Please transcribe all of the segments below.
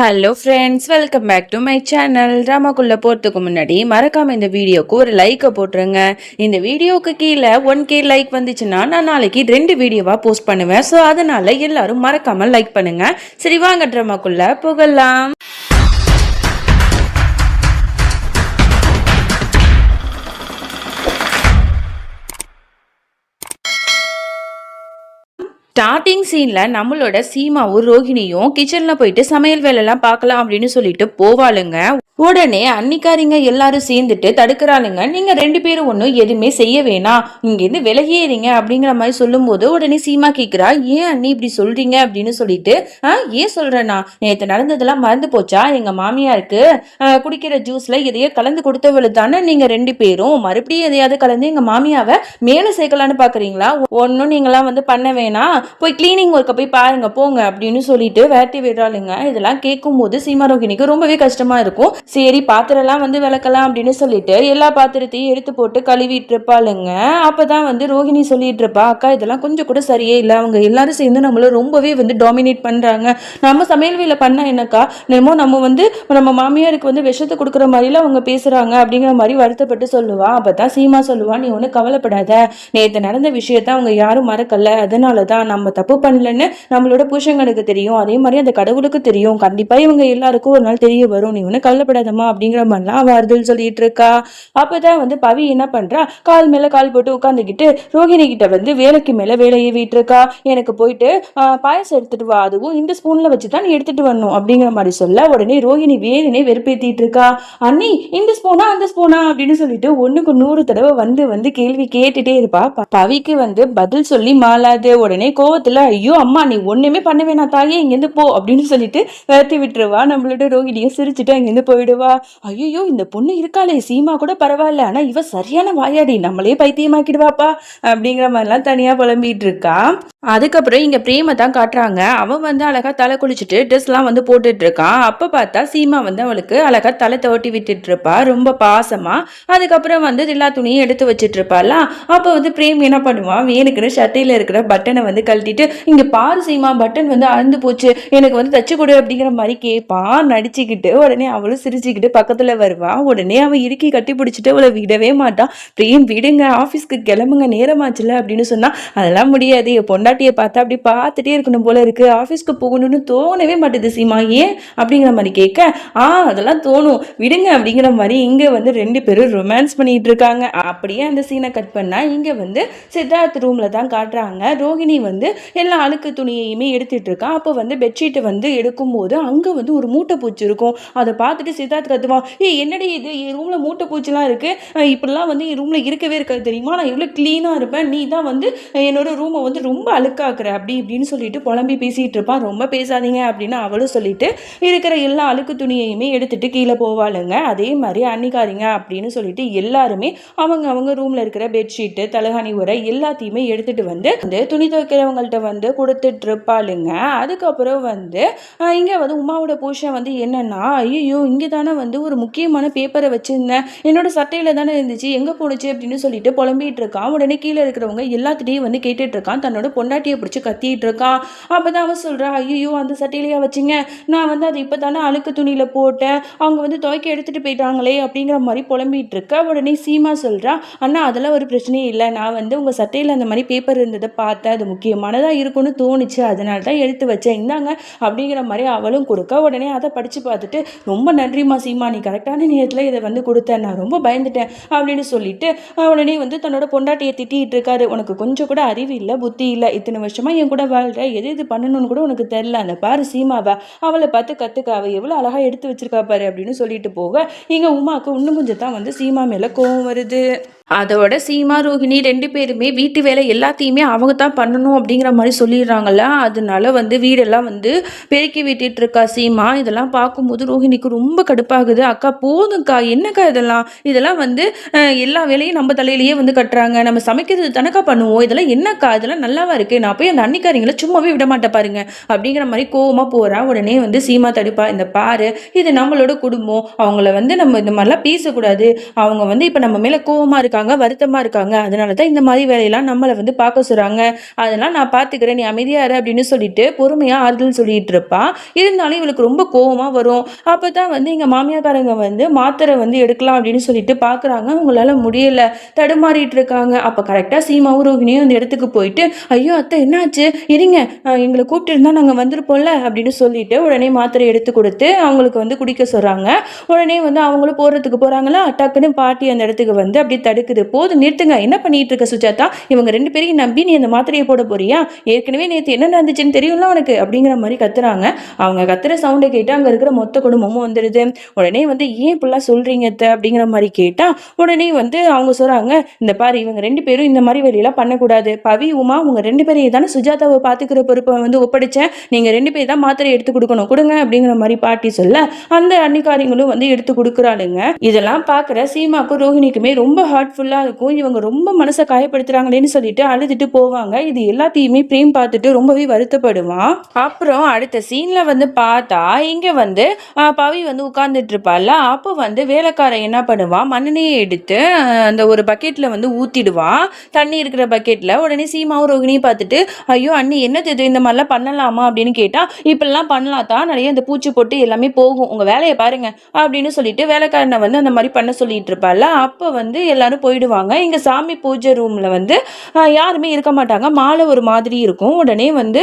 Hello friends welcome back to my channel ட்ராமாக்குள்ளே போகிறதுக்கு முன்னாடி மறக்காமல் இந்த வீடியோக்கு ஒரு லைக்கை போட்டுருங்க. இந்த வீடியோவுக்கு கீழே ஒன் கே லைக் வந்துச்சுன்னா நான் நாளைக்கு ரெண்டு வீடியோவாக போஸ்ட் பண்ணுவேன். ஸோ அதனால் எல்லாரும் மறக்காமல் லைக் பண்ணுங்கள் சரி வாங்க ட்ராமாக்குள்ளே போகலாம். ஸ்டார்டிங் சீனில் நம்மளோட சீமாவும் ரோஹிணியும் கிச்சனில் போயிட்டு சமையல் வேலைலாம் பார்க்கலாம் அப்படின்னு சொல்லிட்டு போவாளுங்க. உடனே அன்னிக்காரிங்க எல்லாரும் சேர்ந்துட்டு தடுக்கிறாளுங்க. நீங்கள் ரெண்டு பேரும் ஒன்றும் எதுவுமே செய்ய வேணாம். இங்கேருந்து விலகியறீங்க அப்படிங்கிற மாதிரி சொல்லும்போது உடனே சீமா கேட்குறா ஏன் அண்ணி இப்படி சொல்கிறீங்க அப்படின்னு சொல்லிட்டு ஆ ஏன் சொல்கிறேன்னா நேற்று நடந்ததெல்லாம் மறந்து போச்சா? எங்கள் மாமியாருக்கு குடிக்கிற ஜூஸில் எதையோ கலந்து கொடுத்தவளு தானே நீங்கள் ரெண்டு பேரும். மறுபடியும் எதையாவது கலந்து எங்கள் மாமியாவை மேலே சேர்க்கலான்னு பார்க்குறீங்களா ஒன்றும் நீங்களாம் வந்து பண்ண வேணாம். போய் க்ளீனிங் ஒர்க்கை போய் பாருங்க போங்க அப்படின்னு சொல்லிட்டு வேட்டி விடுறாளுங்க. இதெல்லாம் கேட்கும்போது சீமாரோகிணிக்கு ரொம்பவே கஷ்டமா இருக்கும். சரி பாத்திரம்லாம் வந்து விளக்கலாம் அப்படின்னு சொல்லிட்டு எல்லா பாத்திரத்தையும் எடுத்து போட்டு கழுவிட்டு இருப்பாளுங்க அப்பதான் வந்து ரோஹிணி சொல்லிட்டு இருப்பா அக்கா இதெல்லாம் கொஞ்சம் கூட சரியே இல்லை. அவங்க எல்லாரும் சேர்ந்து நம்மள ரொம்பவே வந்து டாமினேட் பண்றாங்க. நம்ம சமையல் வேலை பண்ணா என்னக்கா? என்னமோ நம்ம வந்து நம்ம மாமியாருக்கு வந்து விஷத்தை கொடுக்குற மாதிரிலாம் அவங்க பேசுறாங்க அப்படிங்கிற மாதிரி வருத்தப்பட்டு சொல்லுவா. அப்பதான் சீமா சொல்லுவா நீ ஒன்றும் கவலைப்படாத. நேற்று நடந்த விஷயத்த அவங்க யாரும் மறக்கல. அதனால தான் நம்ம தப்பு பண்ணலன்னு நம்மளோட புருஷங்களுக்கு தெரியும். அதே மாதிரி அந்த கடவுளுக்கு தெரியும். கண்டிப்பா இவங்க எல்லாருக்கும் ஒரு நாள் தெரிய வரும். நீ ஒன்றும் கவலைப்படாதம்மா அப்படிங்கிற மாதிரிலாம் வருதுன்னு சொல்லிட்டு இருக்கா. அப்பதான் வந்து பவி என்ன பண்றா? கால் மேல கால் போட்டு உட்காந்துக்கிட்டு ரோஹிணி கிட்ட வந்து வேலைக்கு மேல வேலையை வீட்டிருக்கா எனக்கு போயிட்டு பாயசம் எடுத்துட்டு வா. அதுவும் இந்த ஸ்பூன்ல வச்சு தான் நீ எடுத்துட்டு வரணும். அப்படிங்கிற மாதிரி சொல்ல உடனே ரோஹிணி வேணுனே வெறுப்பேத்திட்டு இருக்கா. அண்ணி இந்த ஸ்பூனா அந்த ஸ்பூனா அப்படின்னு சொல்லிட்டு ஒண்ணுக்கு நூறு தடவை வந்து வந்து கேள்வி கேட்டுட்டே இருப்பா. பவிக்கு வந்து பதில் சொல்லி மாலாது உடனே கோவத்துல ஐயோ அம்மா நீ ஒண்ணுமே பண்ண வேணாம் தாயே இங்கேருந்து போ. அப்படின்னு சொல்லிட்டு விரட்டி விட்டுருவா. நம்மளோட ரோஹிணியும் சிரிச்சுட்டு அங்கேருந்து போயிடுவா. ஐயோ இந்த பொண்ணு இருக்காளே சீமா கூட பரவாயில்ல ஆனா இவ சரியான வாயாடி நம்மளே பைத்தியமாக்கிடுவாப்பா அப்படிங்கிற மாதிரிலாம் தனியா புலம்பிட்டு இருக்கா அதுக்கப்புறம் இங்க பிரேமை தான் காட்டுறாங்க. அவன் வந்து அழகா தலை குளிச்சுட்டு ட்ரெஸ்லாம் வந்து போட்டுட்டு இருக்கான் அப்போ பார்த்தா சீமா வந்து அவளுக்கு அழகா தலை தவட்டி விட்டுட்டு இருப்பா ரொம்ப பாசமா. அதுக்கப்புறம் வந்து எல்லா துணியும் எடுத்து வச்சிட்டு இருப்பாள் அப்போ வந்து பிரேம் என்ன பண்ணுவான் வேணுக்குன்னு சட்டையில் இருக்கிற பட்டனை வந்து கழட்டிட்டு இங்கே பாரு சீமா பட்டன் வந்து அழுந்து போச்சு எனக்கு வந்து தச்சு கொடு அப்படிங்கிற மாதிரி கேட்பான் நடிச்சுக்கிட்டு உடனே அவளும் சிரிச்சுக்கிட்டு பக்கத்துல வருவா. உடனே அவன் இறுக்கி கட்டி பிடிச்சிட்டு அவளை விடவே மாட்டான் பிரேம் விடுங்க. ஆஃபீஸ்க்கு கிளம்புங்க. நேரமாச்சுல அப்படின்னு சொன்னா அதெல்லாம் முடியாது. என் பொண்டாட்டியை பார்த்தா அப்படி பார்த்துட்டே இருக்கணும் போல இருக்கு. ஆஃபீஸ்க்கு போகணும்னு தோணவே மாட்டுது சீமா. ஏன்? அப்படிங்கிற மாதிரி கேட்க ஆ அதெல்லாம் தோணும். விடுங்க அப்படிங்கிற மாதிரி இங்க வந்து ரெண்டு பேரும் ரொமான்ஸ் பண்ணிட்டு இருக்காங்க. அப்படியே அந்த சீனை கட் பண்ணா இங்க வந்து சித்தார்த் ரூம்ல தான் காட்டுறாங்க. ரோகிணி வந்து எல்லா அழுக்கு துணியையுமே எடுத்துட்டு இருக்கா. அப்போ வந்து பெட்ஷீட்டை வந்து எடுக்கும்போது அங்க வந்து ஒரு மூட்டை பூச்சி இருக்கும் அதை பார்த்துட்டு சித்தார்த் கத்துவான் ஏ என்னடி இது? என் ரூமில் மூட்டை பூச்சிலாம் இருக்குது இப்படிலாம் வந்து என் ரூமில் இருக்கவே இருக்காது தெரியுமா? நான் இவ்வளோ க்ளீனாக இருப்பேன். நீ தான் வந்து என்னோடய ரூமை வந்து ரொம்ப அழுக்காக்குற. அப்படி இப்படின்னு சொல்லிட்டு புலம்பி பேசிகிட்டு இருப்பான். ரொம்ப பேசாதீங்க அப்படின்னு அவளும் சொல்லிட்டு இருக்கிற எல்லா அழுக்கு துணியையுமே எடுத்துகிட்டு கீழே போவாளுங்க. அதே மாதிரி அன்னிக்காரிங்க அப்படின்னு சொல்லிட்டு எல்லாருமே அவங்க அவங்க ரூமில் இருக்கிற பெட்ஷீட்டு தலகாணி உரை எல்லாத்தையுமே எடுத்துகிட்டு வந்து வந்து துணி துவைக்கிறவங்கள்ட்ட வந்து கொடுத்துட்டு இருப்பாளுங்க. அதுக்கப்புறம் வந்து இங்கே வந்து உமாவோட புருஷன் வந்து என்னென்னா ஐயோ இங்கே தானே வந்து ஒரு முக்கியமான பேப்பரை வச்சுருந்தேன். என்னோட சட்டையில் தானே இருந்துச்சு. எங்கே போணுச்சு அப்படின்னு சொல்லிட்டு புலம்பிகிட்டு இருக்கான். உடனே கீழே இருக்கிறவங்க எல்லாத்திட்டையும் வந்து கேட்டுட்டு இருக்கான். தன்னோட பொண்டாட்டியை பிடிச்சி கத்திட்டு இருக்கான். அப்பதான் அவன் சொல்கிறா ஐயோ அந்த சட்டையிலையா வச்சிங்க? நான் வந்து அது இப்போ தானே அழுக்கு துணியில் போட்டேன். அவங்க வந்து துவைக்க எடுத்துகிட்டு போயிட்டாங்களே அப்படிங்கிற மாதிரி புலம்பிகிட்டு இருக்க உடனே சீமா சொல்கிறான் அண்ணா அதெல்லாம் ஒரு பிரச்சனையே இல்லை. நான் வந்து உங்கள் சட்டையில் அந்த மாதிரி பேப்பர் இருந்ததை பார்த்தேன். அது முக்கியமானதாக இருக்கும்னு தோணுச்சு. அதனால தான் எடுத்து வச்சேன். இந்தாங்க அப்படிங்கிற மாதிரி அவளும் கொடுக்க உடனே அதை படித்து பார்த்துட்டு ரொம்ப நன்றி நன்றிம்மா சீமா நீ கரெக்டான நேரத்தில் இதை வந்து கொடுத்தேன் நான் ரொம்ப பயந்துட்டேன் அப்படின்னு சொல்லிட்டு உடனே வந்து தன்னோட பொண்டாட்டியை திட்டிகிட்டு இருக்காரு. உனக்கு கொஞ்சம் கூட அறிவு இல்லை புத்தி இல்லை. இத்தனை வருஷமா என் கூட வாழ்ற. எது இது பண்ணணும்னு கூட உனக்கு தெரில அந்த பாரு சீமாவை அவளை பார்த்து கற்றுக்க அவ எவ்வளோ அழகாக எடுத்து வச்சிருக்கா பாரு அப்படின்னு சொல்லிட்டு போக இங்கே உமாவுக்கு இன்னும் கொஞ்சம் தான் வந்து சீமா மேலே கோவம் வருது. அதோட சீமா ரோஹிணி ரெண்டு பேருமே வீட்டு வேலை எல்லாத்தையுமே அவங்க தான் பண்ணணும் அப்படிங்கிற மாதிரி சொல்லிடுறாங்கல்ல. அதனால வந்து வீடெல்லாம் வந்து பெருக்கி விட்டுட்டு இருக்கா சீமா. இதெல்லாம் பார்க்கும்போது ரோஹிணிக்கு ரொம்ப கடுப்பாகுது. அக்கா போதும்க்கா என்னக்கா இதெல்லாம்? இதெல்லாம் வந்து எல்லா வேலையும் நம்ம தலையிலேயே வந்து கட்டுறாங்க. நம்ம சமைக்கிறது தானக்கா பண்ணுவோம். இதெல்லாம் என்னக்கா? இதெல்லாம் நல்லாவா இருக்கு. நான் போய் அந்த அன்னிக்காரிங்களை சும்மாவே விட மாட்டேன் பாருங்க. அப்படிங்கிற மாதிரி கோவமா போறா. உடனே வந்து சீமா தடுப்பா இந்த பாரு இது நம்மளோட குடும்பம். அவங்கள வந்து நம்ம இந்த மாதிரிலாம் பேசக்கூடாது. அவங்க வந்து இப்போ நம்ம மேல கோவமா இருக்கா இருக்காங்க வருத்தமாக இருக்காங்க. அதனால தான் இந்த மாதிரி வேலையெல்லாம் நம்மளை வந்து பார்க்க சொல்கிறாங்க அதெல்லாம் நான் பார்த்துக்கிறேன் நீ அமைதியாக இரு அப்படின்னு சொல்லிட்டு பொறுமையாக ஆறுதல் சொல்லிட்டு இருப்பா. இருந்தாலும் இவளுக்கு ரொம்ப கோவமாக வரும். அப்போ தான் வந்து எங்கள் மாமியாக்காரங்க வந்து மாத்திரை வந்து எடுக்கலாம் அப்படின்னு சொல்லிட்டு பார்க்குறாங்க அவங்களால முடியலை தடுமாறிட்டு இருக்காங்க. அப்போ கரெக்டாக சீமாவும் ரோகிணியும் அந்த இடத்துக்கு போயிட்டு ஐயோ அத்தை என்னாச்சு? இருங்க. எங்களை கூப்பிட்டு இருந்தால் நாங்கள் வந்திருப்போம்ல அப்படின்னு சொல்லிட்டு உடனே மாத்திரை எடுத்து கொடுத்து அவங்களுக்கு வந்து குடிக்க சொல்கிறாங்க உடனே வந்து அவங்களும் போகிறதுக்கு போகிறாங்களா டக்குன்னு பாட்டி அந்த இடத்துக்கு வந்து அப்படியே இருக்குது. போதும் நிறுத்துங்க. என்ன பண்ணிட்டு இருக்க சுஜாதா? இவங்க ரெண்டு பேரையும் நம்பி நீ அந்த மாத்திரையை போட போறியா? ஏற்கனவே நேற்று என்ன நடந்துச்சுன்னு தெரியும்ல உனக்கு? அப்படிங்கிற மாதிரி கத்துறாங்க. அவங்க கத்துற சவுண்டை கேட்டு அங்கே இருக்கிற மொத்த குடும்பமும் வந்துடுது உடனே வந்து ஏன் இப்படிலாம் சொல்றீங்க அப்படிங்கிற மாதிரி கேட்டா உடனே வந்து அவங்க சொல்றாங்க இந்த பாரு இவங்க ரெண்டு பேரும் இந்த மாதிரி வேலையெல்லாம் பண்ணக்கூடாது. பவி உமா உங்க ரெண்டு பேரையும் தானே சுஜாதாவை பார்த்துக்கிற பொறுப்பை வந்து ஒப்படைச்சேன். நீங்க ரெண்டு பேர் தான் மாத்திரை எடுத்து கொடுக்கணும். கொடுங்க அப்படிங்கிற மாதிரி பாட்டி சொல்ல அந்த அன்னிக்காரியங்களும் வந்து எடுத்து கொடுக்குறாளுங்க. இதெல்லாம் பார்க்குற சீமாக்கும் ரோஹிணிக்குமே ரொம்ப ஹார்ட் ஹார்ட்ஃபுல்லாக இருக்கும். இவங்க ரொம்ப மனசை காயப்படுத்துகிறாங்களேன்னு சொல்லிட்டு அழுதுட்டு போவாங்க. இது எல்லாத்தையுமே பிரேம் பார்த்துட்டு ரொம்பவே வருத்தப்படுவான். அப்புறம் அடுத்த சீனில் வந்து பார்த்தா இங்கே வந்து பவி வந்து உட்கார்ந்துட்டு இருப்பாள்ல. அப்போ வந்து வேலைக்காரன் என்ன பண்ணுவான்? மண்ணெண்ணையை எடுத்து அந்த ஒரு பக்கெட்டில் வந்து ஊற்றிடுவான் தண்ணி இருக்கிற பக்கெட்டில் உடனே சீமாவும் ரோகிணியும் பார்த்துட்டு ஐயோ அண்ணி என்னது இது? இந்த மாதிரிலாம் பண்ணலாமா? அப்படின்னு கேட்டால் இப்படிலாம் பண்ணலாம் தான் நிறைய இந்த பூச்சி போட்டு எல்லாமே போகும். உங்கள் வேலையை பாருங்கள் அப்படின்னு சொல்லிட்டு வேலைக்காரனை வந்து அந்த மாதிரி பண்ண சொல்லிட்டு இருப்பாள்ல. அப்போ வந்து எல்லாரும் போயிடுவாங்க. இங்கே சாமி பூஜை ரூம்ல வந்து யாருமே இருக்க மாட்டாங்க. மாலை ஒரு மாதிரி இருக்கும். உடனே வந்து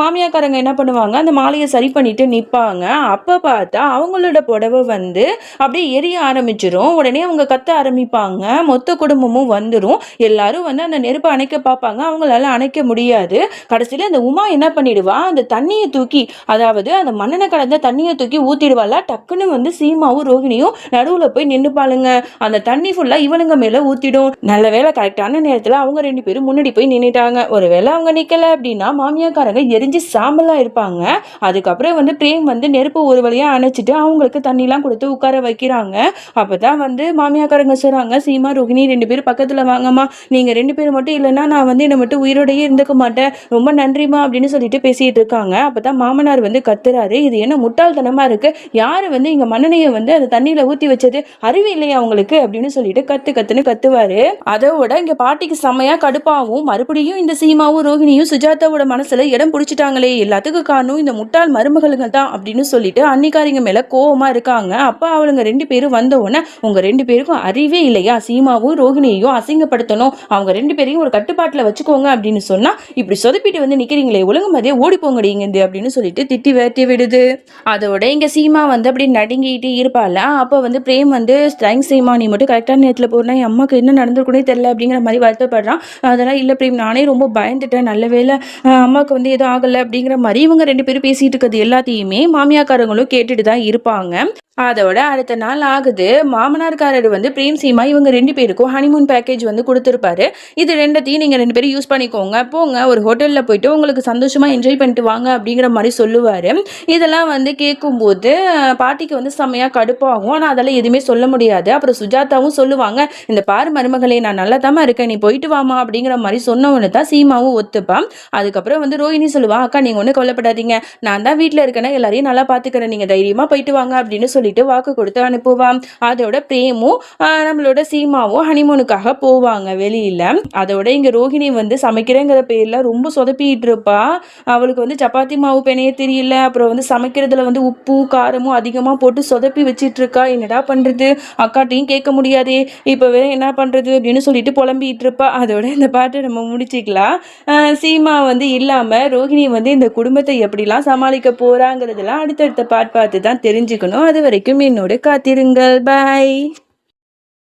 மாமியாக்காரங்க என்ன பண்ணுவாங்க? அந்த மாலையை சரி பண்ணிட்டு நிற்பாங்க அப்போ பார்த்தா அவங்களோட புடவை வந்து அப்படியே எரிய ஆரம்பிச்சிடும் உடனே அவங்க கத்த ஆரம்பிப்பாங்க. மொத்த குடும்பமும் வந்துடும் எல்லாரும் வந்து அந்த நெருப்பை அணைக்க பார்ப்பாங்க. அவங்களால அணைக்க முடியாது. கடைசியில் அந்த உமா என்ன பண்ணிடுவா? அந்த தண்ணியை தூக்கி அதாவது அந்த மண்ணனை கலந்த தண்ணியை தூக்கி ஊத்திடுவாள? டக்குன்னு வந்து சீமாவும் ரோகிணியும் நடுவில் போய் நின்றுப்பாளுங்க அந்த தண்ணி ஃபுல்லாக இவனுங்க மேலே ஊத்திடும். நல்ல வேலை கரெக்டான நேரத்தில் அவங்க ரெண்டு பேரும் முன்னாடி போய் நின்றுட்டாங்க ஒருவேளை அவங்க நிற்கல அப்படின்னா மாமியாக்காரங்க எரிஞ்சு சாம்பலாக இருப்பாங்க. அதுக்கப்புறம் வந்து பிரேம் வந்து நெருப்பு ஒரு வழியாக அணைச்சிட்டு அவங்களுக்கு தண்ணிலாம் கொடுத்து உட்கார வைக்கிறாங்க. அப்போ தான் வந்து மாமியாக்காரங்க சொல்கிறாங்க சீமா ரோகிணி ரெண்டு பேரும் பக்கத்தில் வாங்கம்மா. நீங்கள் ரெண்டு பேரும் மட்டும் இல்லைன்னா நான் வந்து என்னை மட்டும் உயிரோடையே இருந்துக்க மாட்டேன். ரொம்ப நன்றிம்மா அப்படின்னு சொல்லிட்டு பேசிகிட்டு இருக்காங்க. அப்போ தான் மாமனார் வந்து கத்துறாரு இது என்ன முட்டாள்தனமாக இருக்குது யார் வந்து இங்கே மன்னனையை வந்து அந்த தண்ணியில் ஊற்றி வச்சது? அறிவு இல்லையா அவங்களுக்கு அப்படின்னு சொல்லிட்டு கத்து கத்துன்னு கத்துவாரு. அதோட இங்கே பாட்டிக்கு செம்மையா கடுப்பாகவும் மறுபடியும் இந்த சீமாவும் ரோகிணியும் சுஜாதாவோட மனசுல இடம் பிடிச்சிட்டாங்களே எல்லாத்துக்கும் காரணம் இந்த முட்டாள் மருமகளுங்க தான் அப்படின்னு சொல்லிட்டு அன்னிக்காரிங்க மேல கோவமா இருக்காங்க. அப்ப அவளுங்க ரெண்டு பேரும் வந்த உடனே உங்க ரெண்டு பேருக்கும் அறிவே இல்லையா? சீமாவும் ரோகிணியையும் அசிங்கப்படுத்தணும். அவங்க ரெண்டு பேரையும் ஒரு கட்டுப்பாட்டுல வச்சுக்கோங்க அப்படின்னு சொன்னா இப்படி சொதப்பிட்டு வந்து நிக்கிறீங்களே ஒழுங்கு மாதிரியே ஓடி போங்கடி இங்கேருந்து அப்படின்னு சொல்லிட்டு திட்டி வேட்டி விடுது. அதோட இங்க சீமா வந்து அப்படி நடுங்கிட்டு இருப்பாள் அப்போ வந்து பிரேம் வந்து தேங்க்ஸ் சீமா நீ மட்டும் கரெக்டான நேரத்தில் போனா அம்மாவுக்கு அம்மாக்கு என்ன நடந்திருக்குனே தெரில அப்படிங்கிற மாதிரி வருத்தப்படுறான். அதெல்லாம் இல்லை பிரேம் நானே ரொம்ப பயந்துட்டேன். நல்ல வேளை அம்மாவுக்கு வந்து எதுவும் ஆகலை அப்படிங்கிற மாதிரி இவங்க ரெண்டு பேரும் பேசிகிட்டு இருக்கிறது எல்லாத்தையுமே மாமியாக்காரங்களும் கேட்டுட்டு தான் இருப்பாங்க. அதோட அடுத்த நாள் ஆகுது. மாமனார்காரர் வந்து பிரேம் சீமா இவங்க ரெண்டு பேருக்கும் ஹனிமூன் பேக்கேஜ் வந்து கொடுத்துருப்பாரு. இது ரெண்டத்தையும் நீங்கள் ரெண்டு பேரும் யூஸ் பண்ணிக்கோங்க. போங்க ஒரு ஹோட்டலில் போயிட்டு உங்களுக்கு சந்தோஷமாக என்ஜாய் பண்ணிட்டு வாங்க அப்படிங்கிற மாதிரி சொல்லுவார். இதெல்லாம் வந்து கேட்கும்போது பாட்டிக்கு வந்து செம்மையாக கடுப்பாகும். ஆனால் அதெல்லாம் எதுவுமே சொல்ல முடியாது. அப்புறம் சுஜாதாவும் சொல்லுவாங்க இந்த இந்த பாரு மருமகளே நான் நல்லா இருக்கேன் நீ போயிட்டு வாமா அப்படிங்கிற மாதிரி சொன்னவனு தான் சீமாவும் ஒத்துப்பான். அதுக்கப்புறம் வந்து ரோஹிணி சொல்லுவா அக்கா நீங்கள் ஒன்றும் கொல்லப்படாதீங்க நான் தான் வீட்டில் இருக்கேன்னா எல்லாரையும் நல்லா பார்த்துக்கிறேன் நீங்கள் தைரியமாக போயிட்டு வாங்க அப்படின்னு சொல்லிட்டு வாக்கு கொடுத்து அனுப்புவான். அதோட பிரேமும் நம்மளோட சீமாவும் ஹனிமூனுக்காக போவாங்க வெளியில். அதோட இங்கே ரோஹிணி வந்து சமைக்கிறேங்கிற பேரில் ரொம்ப சொதப்பிட்டு இருப்பா. அவளுக்கு வந்து சப்பாத்தி மாவு பெனைய தெரியல. அப்புறம் வந்து சமைக்கிறதுல வந்து உப்பு காரமும் அதிகமாக போட்டு சொதப்பி வச்சிட்டு இருக்கா. என்னடா பண்ணுறது அக்காட்டையும் கேட்க முடியாதே. இப்போ வேற என்ன பண்ணுறது அப்படின்னு சொல்லிட்டு புலம்பிட்டு இருப்பா அதோட இந்த பாட்டை நம்ம முடிச்சுக்கலாம். சீமா வந்து இல்லாமல் ரோஹிணி வந்து இந்த குடும்பத்தை எப்படிலாம் சமாளிக்க போகிறாங்கிறதெல்லாம் அடுத்தடுத்த பாட் பார்த்து தான் தெரிஞ்சுக்கணும். அது வரைக்கும் என்னோட காத்திருங்கள். பாய்